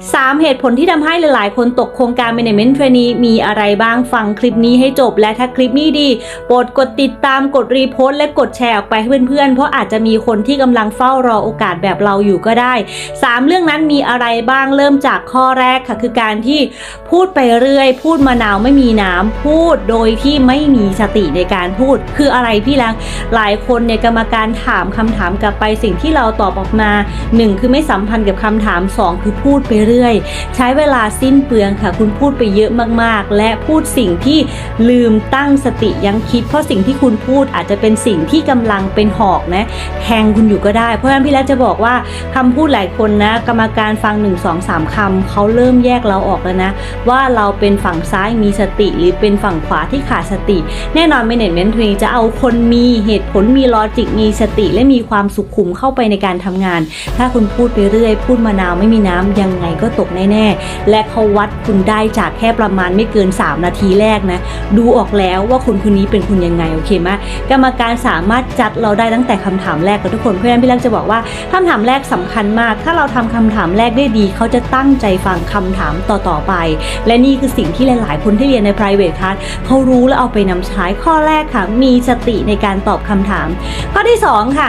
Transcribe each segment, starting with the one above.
3 เหตุผลที่ทำให้หลาย ๆ คนตกโครงการ Management Trainee มีอะไรบ้างฟังคลิปนี้ให้จบและถ้าคลิปนี้ดี โปรดกดติดตามกดรีโพสต์และกดแชร์ออกไปให้เพื่อน ๆ เพราะอาจจะมีคนที่กำลังเฝ้ารอโอกาสแบบเราอยู่ก็ได้ 3 เรื่องนั้นมีอะไรบ้างเริ่มจากข้อแรกค่ะ คือการที่พูดไปเรื่อย พูดมะนาวไม่มีน้ำพูดโดยที่ไม่มีสติในการพูด คืออะไรพี่ลังหลายคนเนี่ยกรรมการถามคำถามกลับไปสิ่งที่เราตอบออกมา 1 คือไม่สัมพันธ์กับคำถาม 2 คือพูดไปเรื่อยใช้เวลาสิ้นเปลืองค่ะ คุณพูดไปเยอะมากๆ และพูดสิ่งที่ลืมตั้งสติยังคิด เพราะสิ่งที่คุณพูดอาจจะเป็นสิ่งที่กำลังเป็นหอกนะแทงคุณอยู่ก็ได้ เพราะฉะนั้นพี่แล้วจะบอกว่าคำพูดหลายคนนะ กรรมการฟัง 1 2 3คำเขาเริ่มแยกเราออกแล้วนะ ว่าเราเป็นฝั่งซ้ายมีสติหรือเป็นฝั่งขวาที่ขาดสติ แน่นอน Management Training จะเอาคนมีเหตุผลมีลอจิกมีสติและมีความสุขุมเข้าไปในการทำงาน ถ้าคุณพูดไปเรื่อย พูดมะนาวไม่มีน้ำยังไงก็ตกแน่ๆ และเขาวัดคุณได้จากแค่ประมาณไม่เกิน 3 นาทีแรกนะ ดูออกแล้วว่าคนคนนี้เป็นคุณยังไงโอเคไหมกรรมการสามารถจัดเราได้ตั้งแต่คำถามแรกกับทุกคน เพราะฉะนั้นพี่ลักจะบอกว่าคำถามแรกสำคัญมาก ถ้าเราทำคำถามแรกได้ดี เขาจะตั้งใจฟังคำถามต่อๆไป และนี่คือสิ่งที่หลายๆ คนที่เรียนใน private class เขารู้และเอาไปนำใช้ข้อแรกค่ะ มีสติในการตอบคำถาม ข้อที่สองค่ะ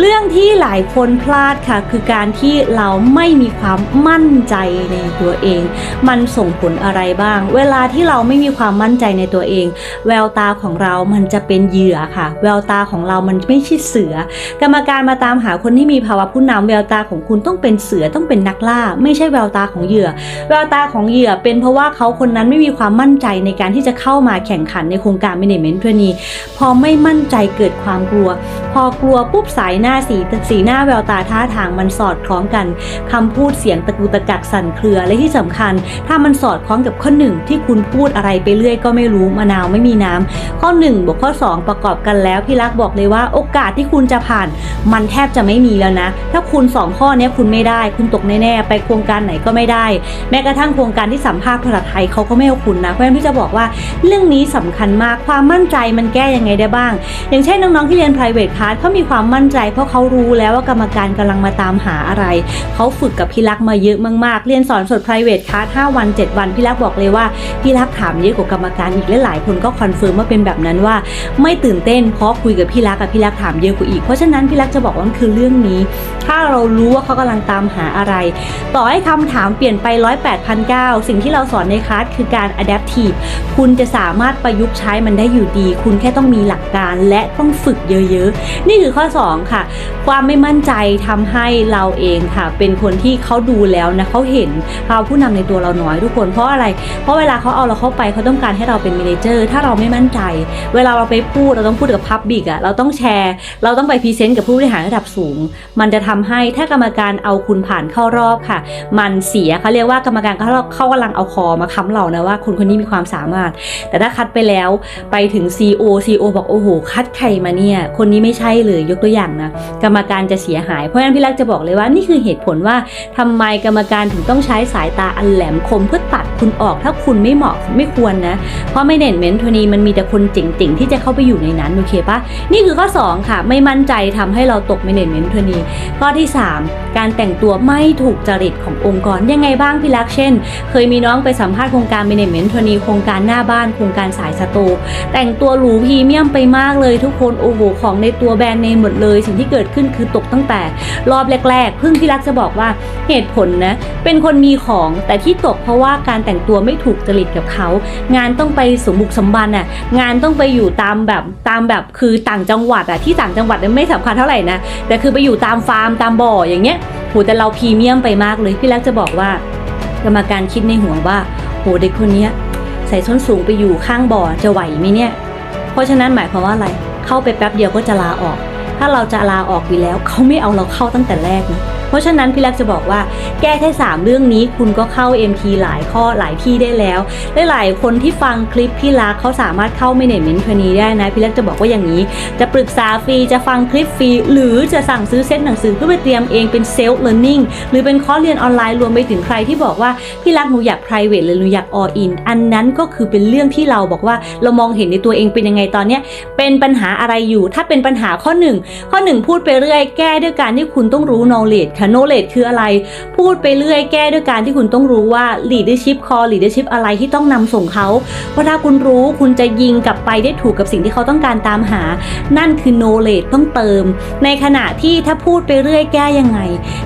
เรื่องที่หลายคนพลาดค่ะ คือการที่เราไม่มีความมั่นใจในตัวเอง มันส่งผลอะไรบ้าง เวลาที่เราไม่มีความมั่นใจในตัวเอง แววตาของเรามันจะเป็นเหยื่อค่ะ แววตาของเรามันไม่ใช่เสือ กรรมการมาตามหาคนที่มีภาวะผู้นำแววตาของคุณต้องเป็นเสือต้องเป็นนักล่า ไม่ใช่แววตาของเหยื่อ แววตาของเหยื่อเป็นเพราะว่าเขาคนนั้นไม่มีความมั่นใจในการที่จะเข้ามาแข่งขันในโครงการ Management Trainee พอไม่มั่นใจเกิดความกลัว พอกลัวปุ๊บสายหน้าสีสีหน้าแววตาท่าทางมันสอดคล้องกันคำพูดเสียงตะกุตะกักสั่นเครือและที่สำคัญ ถ้ามันสอดคล้องกับข้อหนึ่งที่คุณพูดอะไรไปเรื่อยก็ไม่รู้มะนาวไม่มีน้ำข้อ1บวกข้อ 2 ประกอบกันแล้วพี่รักบอกเลยว่าโอกาสที่คุณจะผ่าน มันแทบจะไม่มีแล้วนะ ถ้าคุณ 2 ข้อนี้คุณไม่ได้ คุณตกแน่ๆไปโครงการไหนก็ไม่ได้ แม้กระทั่งโครงการที่สัมภาษณ์ภาษาไทยเขาก็ไม่เอาคุณนะเพราะฉะนั้นพี่จะบอกว่าเรื่องนี้สำคัญมากความมั่นใจมันแก้ยังไงได้บ้าง อย่างเช่นน้องๆที่เรียน private class เขามีความมั่นใจเพราะเขารู้แล้วว่ากรรมการกำลังมาตามหาอะไร เขาฝึกกับพี่รักมาเยอะมากๆ เรียนสอนสด private class 5วัน 7 วัน พี่รักบอกเลยว่าพี่รักถามเยอะกว่ากรรมการอีกและหลายคนก็คอนเฟิร์มว่าเป็นแบบนั้นว่า ไม่ตื่นเต้นเพราะคุยกับพี่รักกับพี่รักถามเยอะกว่าอีก เพราะฉะนั้นพี่รักจะบอกว่ามันคือเรื่องนี้ถ้าเรารู้ว่าเขากำลังตามหาอะไร ต่อให้คำถามเปลี่ยนไป108 0สิ่งที่เราสอนในคลาสคือการ adaptive คุณจะสามารถประยุกต์ใช้มันได้อยู่ดี คุณแค่ต้องมีหลักการและต้องฝึกเยอะๆ นี่คือข้อ 2 ค่ะ ความไม่มั่นใจทำให้เราเองค่ะ เป็นคนที่เขาดูแล้วนะเขาเห็นเขาผู้นำในตัวเราน้อยทุกคนเพราะอะไร เพราะเวลาเขาเอาเราเข้าไปเขาต้องการให้เราเป็นเมเนเจอร์ ถ้าเราไม่มั่นใจ เวลาเราไปพูดเราต้องพูดกับพับบิกอะเราต้องแชร์ เราต้องไปพรีเซนต์กับผู้บริหารระดับสูง มันจะทำำให้ถ้ากรรมการเอาคุณผ่านเข้ารอบค่ะ มันเสียเขาเรียกว่ากรรมการเขาเขากำลังเอาคอมาค้ำเรานะว่าคนคนนี้มีความสามารถ แต่ถ้าคัดไปแล้วไปถึง CEO CEO บอกโอ้โหคัดใครมาเนี่ย คนนี้ไม่ใช่เลยยกตัวอย่างนะกรรมการจะเสียหาย เพราะฉะนั้นพี่รักจะบอกเลยว่านี่คือเหตุผลว่าทำไมกรรมการถึงต้องใช้สายตาอันแหลมคมเพื่อตัดคุณออกถ้าคุณไม่เหมาะไม่ควรนะ เพราะไม่เด่นเมนทนีมันมีแต่คนเจ๋งๆที่จะเข้าไปอยู่ในนั้นโอเคปะนี่คือข้อ 2 ค่ะ ไม่มั่นใจทำให้เราตกไม่เด่นเมนทนีข้อที่ 3 การแต่งตัวไม่ถูกจริตขององค์กรยังไงบ้างพี่รักษ์เช่น เคยมีน้องไปสัมภาษณ์โครงการ Management t r a i n e e โครงการหน้าบ้านโครงการสายสโตร์แต่งตัวหรูพรีเมียมไปมากเลยทุกคนโอ้โหของในตัวแบรนด์เนมหมดเลย สิ่งที่เกิดขึ้นคือตกตั้งแต่ รอบแรกๆเพิ่งพี่รักษ์จะบอกว่าเหตุผลนะเป็นคนมีของแต่ที่ตกเพราะว่าการแต่งตัวไม่ถูกจริตกับเขา งานต้องไปสมบุกสมบันอะงานต้องไปอยู่ตามแบบตามแบบคือต่างจังหวัดอะที่ต่างจังหวัดเนี่ยไม่สำคัญเท่าไหร่นะแต่คือไปอยู่ตามฟาร์มตามบ่ออย่างเงี้ยโหแต่เราพรีเมียมไปมากเลยพี่รักจะบอกว่ากรรมการคิดในหัวว่าโหเด็กคนเนี้ยใส่ส้นสูงไปอยู่ข้างบ่อจะไหวไหมเนี่ย เพราะฉะนั้นหมายความว่าอะไรเข้าไปแป๊บเดียวก็จะลาออก ถ้าเราจะลาออกอยู่แล้วเขาไม่เอาเราเข้าตั้งแต่แรกนะ เพราะฉะนั้นพี่รักจะบอกว่าแก้แค่ 3 เรื่องนี้คุณก็เข้า MT หลายข้อหลายที่ได้แล้วและหลายคนที่ฟังคลิปพี่รักเขาสามารถเข้า Management t r a i n e e ได้นะพี่รักจะบอกว่าอย่างนี้ จะปรึกษาฟรีจะฟังคลิปฟรีหรือจะสั่งซื้อเซตหนังสือเพื่อไปเตรียมเองเป็นเซลฟ์เ a ี r n i n g หรือเป็นคอร์สเรียนออนไลน์รวมไปถึงใครที่บอกว่าพี่รักหนูอยาก private หรือหนูอยาก all in อันนั้นก็คือเป็นเรื่องที่เราบอกว่าเรามองเห็นในตัวเองเป็นยังไงตอนนี้เป็นปัญหาอะไรอยู่ ถ้าเป็นปัญหาข้อหนึ่งข้อหนึ่งพูดไปเรื่อยแก้ด้วยการที่คุณต้องรู้ knowledge ค่ะ knowledge คืออะไร พูดไปเรื่อยแก้ด้วยการที่คุณต้องรู้ว่า leadership call leadership อะไรที่ต้องนำส่งเขาเพราะถ้าคุณรู้คุณจะยิงกลับไปได้ถูกกับสิ่งที่เขาต้องการตามหา นั่นคือ knowledge ต้องเติม ในขณะที่ถ้าพูดไปเรื่อยแก้ยังไง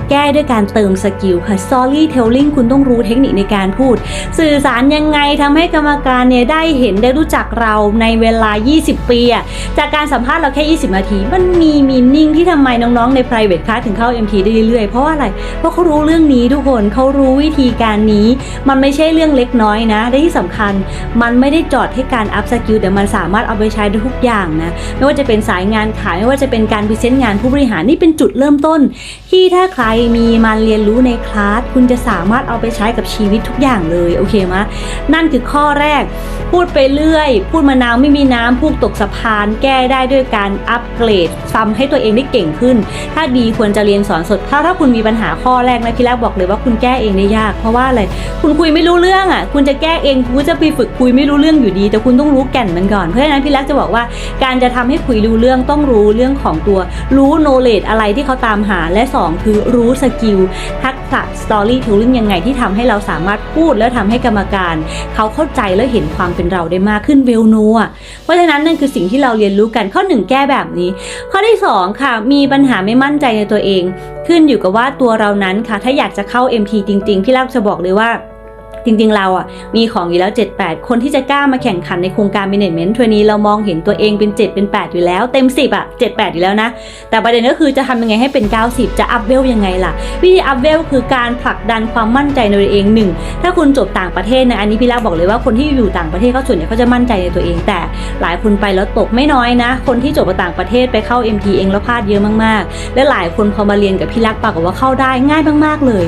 แก้ด้วยการเติมสกิลค่ะ storytelling คุณต้องรู้เทคนิคในการพูด สื่อสารยังไงทำให้กรรมการเนี่ยได้เห็นได้รู้จักเราในเวลา 20 ปีอะจากการสัมภาษณ์เราแค่ 20 นาที มันมีมีนิ่งที่ทำไมน้องๆใน private class ถึงเข้า MT ได้เรื่อยเพราะว่าอะไร เพราะเขารู้เรื่องนี้ทุกคนเขารู้วิธีการนี้ มันไม่ใช่เรื่องเล็กน้อยนะและที่สำคัญมันไม่ได้จอดให้การ up skill แต่มันสามารถเอาไปใช้ได้ทุกอย่างนะไม่ว่าจะเป็นสายงานขายไม่ว่าจะเป็นการพรีเซนต์งานผู้บริหารนี่เป็นจุดเริ่มต้น ที่ถ้าใครมีมันเรียนรู้ในคลาสคุณจะสามารถเอาไปใช้กับชีวิตทุกอย่างเลยโอเคไหมนั่นคือข้อแรก พูดไปเรื่อย พูดมะนาวไม่มีน้ำพูดตกสะพานแก้ได้ด้วยการอัปเกรดทำให้ตัวเองได้เก่งขึ้น ถ้าดีควรจะเรียนสอนสดถ้าถ้าคุณมีปัญหาข้อแรกนะพี่แรกบอกเลยว่าคุณแก้เองได้ยาก เพราะว่าอะไรคุณคุยไม่รู้เรื่องอะ คุณจะแก้เองคุณจะไปฝึกคุยไม่รู้เรื่องอยู่ดี แต่คุณต้องรู้แก่นมันก่อนเพราะฉะนั้นพี่แรกจะบอกว่า การจะทำให้คุยรู้เรื่องต้องรู้เรื่องของตัว รู้โนเลดอะไรที่เขาตามหาและ 2 คือรู้สกิลทัก ษะสตอรี่เทลลิ่งยังไงที่ทำให้เราสามารถพูดแล้วทำให้กรรมการ เขาเข้าใจและเห็นความเป็นเราได้มากขึ้นเวลโนัวเพราะฉะนั้นนั่นคือสิ่งที่เราเรียนรู้กันข้อหนึ่งแก้แบบนี้ ข้อที่ 2 ค่ะ มีปัญหาไม่มั่นใจในตัวเอง ขึ้นอยู่กับว่าตัวเรานั้นค่ะ ถ้าอยากจะเข้า MT จริง ๆ พี่ลักจะบอกเลยว่า จริงๆ เราอะมีของอยู่แล้ว 7-8 คนที่จะกล้ามาแข่งขันในโครงการ Management ทัวนี้เรามองเห็นตัวเองเป็น 7 เป็น 8 อยู่แล้วเต็ม 10 อะ 7-8 อยู่แล้วนะ แต่ประเด็นก็คือจะทำยังไงให้เป็น 90 จะอัพเวลยังไงล่ะ วิธีอัพเวลคือการผลักดันความมั่นใจในตัวเองหนึ่งถ้าคุณจบต่างประเทศนะอันนี้พี่ลักบอกเลยว่าคนที่อยู่ต่างประเทศเขาส่วนใหญ่เขาจะมั่นใจในตัวเอง แต่หลายคนไปแล้วตกไม่น้อยนะ คนที่จบมาต่างประเทศไปเข้า MT เองแล้วพลาดเยอะมากๆ และหลายคนพอมาเรียนกับพี่ลักปากว่าเข้าได้ง่ายมาก ๆเลย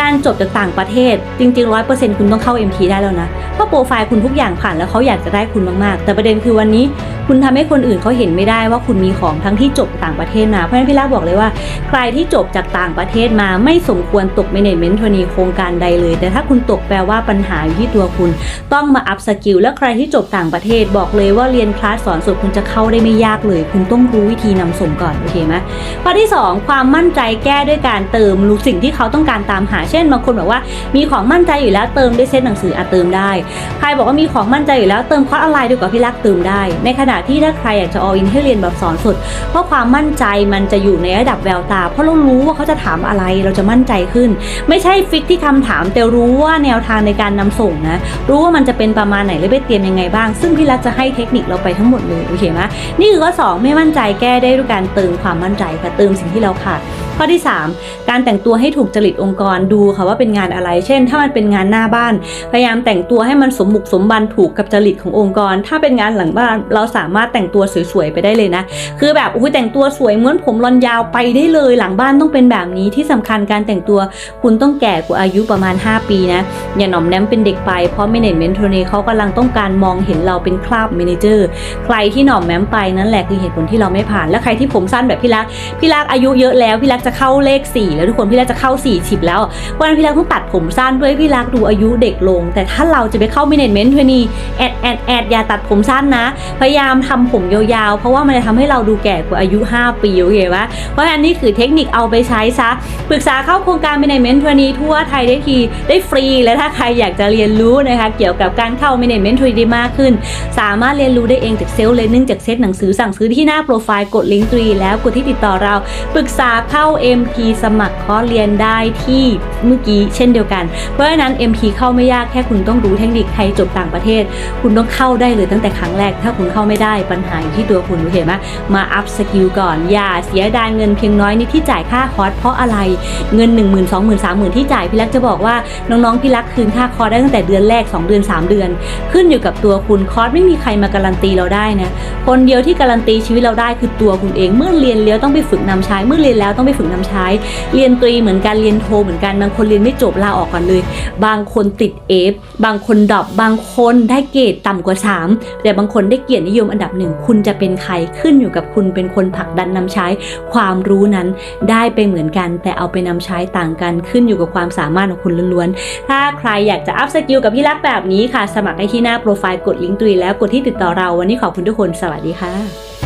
การจบจากต่างประเทศจริงๆร้เซ็นคุณต้องเข้า MT ได้แล้วนะ เพราะโปรไฟล์คุณทุกอย่างผ่านแล้วเขาอยากจะได้คุณมากๆ แต่ประเด็นคือวันนี้ คุณทำให้คนอื่นเขาเห็นไม่ได้ว่าคุณมีของทั้งที่จบต่างประเทศมาเพราะฉะนั้นพี่ลักบอกเลยว่า ใครที่จบจากต่างประเทศมาไม่สมควรตก Management ทัวนีโครงการใดเลย แต่ถ้าคุณตกแปลว่าปัญหาอยู่ที่ตัวคุณ ต้องมาอัพสกิลและใครที่จบต่างประเทศบอกเลยว่าเรียนคลาสสอนสดคุณจะเข้าได้ไม่ยากเลย คุณต้องรู้วิธีนำส่งก่อนโอเคไหมข้อที่ 2 ความมั่นใจแก้ด้วยการเติมรู้สิ่งที่เขาต้องการตามหาเช่นบางคนบอกว่ามีของมั่นใจอยู่แล้วเติมด้วยเซตหนังสืออะเติมได้ ใครบอกว่ามีของมั่นใจอยู่แล้วเติมคอร์สออนไลน์ดีกว่าพี่รักเติมได้ในขณะที่ถ้าใครอยากจะ all in ให้เรียนแบบสอนสดเพราะความมั่นใจมันจะอยู่ในระดับแววตา เพราะเรารู้ว่าเขาจะถามอะไรเราจะมั่นใจขึ้น ไม่ใช่ฟิกที่คำถาม แต่รู้ว่าแนวทางในการนำส่งนะ รู้ว่ามันจะเป็นประมาณไหนและไปเตรียมยังไงบ้าง ซึ่งพี่รักจะให้เทคนิคเราไปทั้งหมดเลยโอเคไหมนี่คือข้อสองไม่มั่นใจแก้ได้ด้วยการเติมความมั่นใจค่ะเติมสิ่งที่เราขาดข้อที่ 3 การแต่งตัวให้ถูกจริตองค์กรดูค่ะว่าเป็นงานอะไร เช่น ถ้ามันเป็นงานหน้าบ้าน พยายามแต่งตัวให้มันสมบุกสมบันถูกกับจริตขององค์กร ถ้าเป็นงานหลังบ้านเราสามารถแต่งตัวสวยๆไปได้เลยนะ คือแบบอุ้ยแต่งตัวสวยเหมือนผมรอนยาวไปได้เลย หลังบ้านต้องเป็นแบบนี้ที่สำคัญการแต่งตัวคุณต้องแก่กว่าอายุประมาณ 5 ปีนะอย่าหน่อมแนมเป็นเด็กไปเพราะ management โทนี้เขากำลังต้องการมองเห็นเราเป็นคราบ manager ใครที่หน่อมแนมไปนั่นแหละคือเหตุผลที่เราไม่ผ่าน และใครที่ผมสั้นแบบพี่รักพี่รักอายุเยอะแล้วพี่รักจะเข้าเลข 4 แล้วทุกคนพี่รักจะเข้า40แล้ววันนั้นพี่รักต้องตัดผมสั้นด้วยพี่รักดูอายุเด็กลง แต่ถ้าเราจะไปเข้า management ทนี่แอดแอดแอดอย่าตัดผมสั้นนะ พยายามทำผมยาวๆ เพราะว่ามันจะทำให้เราดูแก่กว่าอายุ 5 ปีโอเคปะเพราะฉะนั้นนี่คือเทคนิคเอาไปใช้ซะปรึกษาเข้าโครงการ management ทนี่ทั่วไทยได้ทีได้ฟรี และถ้าใครอยากจะเรียนรู้นะคะเกี่ยวกับการเข้า management ทได้มากขึ้น สามารถเรียนรู้ได้เองจากเซลล์เลนนิ่งจากเซตหนังสือสั่งซื้อที่หน้าโปรไฟล์กดลิงก์ตรีแล้วกดที่ติดต่อเราปรึกษาเข้า MP สมัครคอร์สเรียนได้ที่เมื่อกี้เช่นเดียวกัน เพราะฉะนั้น MP เข้าไม่ยากแค่คุณต้องรู้เทคนิคใครจบต่างประเทศ คุณต้องเข้าได้เลยตั้งแต่ครั้งแรกถ้าคุณเข้าไม่ได้ปัญหาอยู่ที่ตัวคุณโอเคไหมมาอัพสกิลก่อน อย่าเสียดายเงินเพียงน้อยนิดที่จ่ายค่าคอร์สเพราะอะไรเงิน 1 0 0 0 0 2 0 0 0 0 3 0,000 ที่จ่ายพี่รักจะบอกว่าน้องๆพี่รักคืนค่าคอร์สได้ตั้งแต่เดือนแรก 2 เดือน 3 เดือน ขึ้นอยู่กับตัวคุณคอร์สไม่มีใครมาการันตีเราได้นะคนเดียวที่การันตีชีวิตเราได้คือตัวคุณเองเมื่อเรียนแล้วต้องไปฝึกนำใช้เมื่อเรียนแล้วต้องไปฝึกนำใช้ เรียนตรีเหมือนกันเรียนโทเหมือนกันบางคนเรียนไม่จบลาออกก่อนเลย บางคนติดเอฟบางคนดรอปบางคนได้เกรดต่ำกว่า 3 แต่บางคนได้เกียรตินิยมอันดับหนึ่งคุณจะเป็นใครขึ้นอยู่กับคุณเป็นคนผลักดันนำใช้ความรู้นั้นได้ไปเหมือนกัน แต่เอาไปนำใช้ต่างกันขึ้นอยู่กับความสามารถของคุณล้วนๆ ถ้าใครอยากจะอัพสกิลกับพี่รักแบบนี้ค่ะ สมัครได้ที่หน้าโปรไฟล์กดลิงก์ตุยแล้วกดที่ติดต่อเราวันนี้ขอบคุณทุกคนสวัสดีค่ะ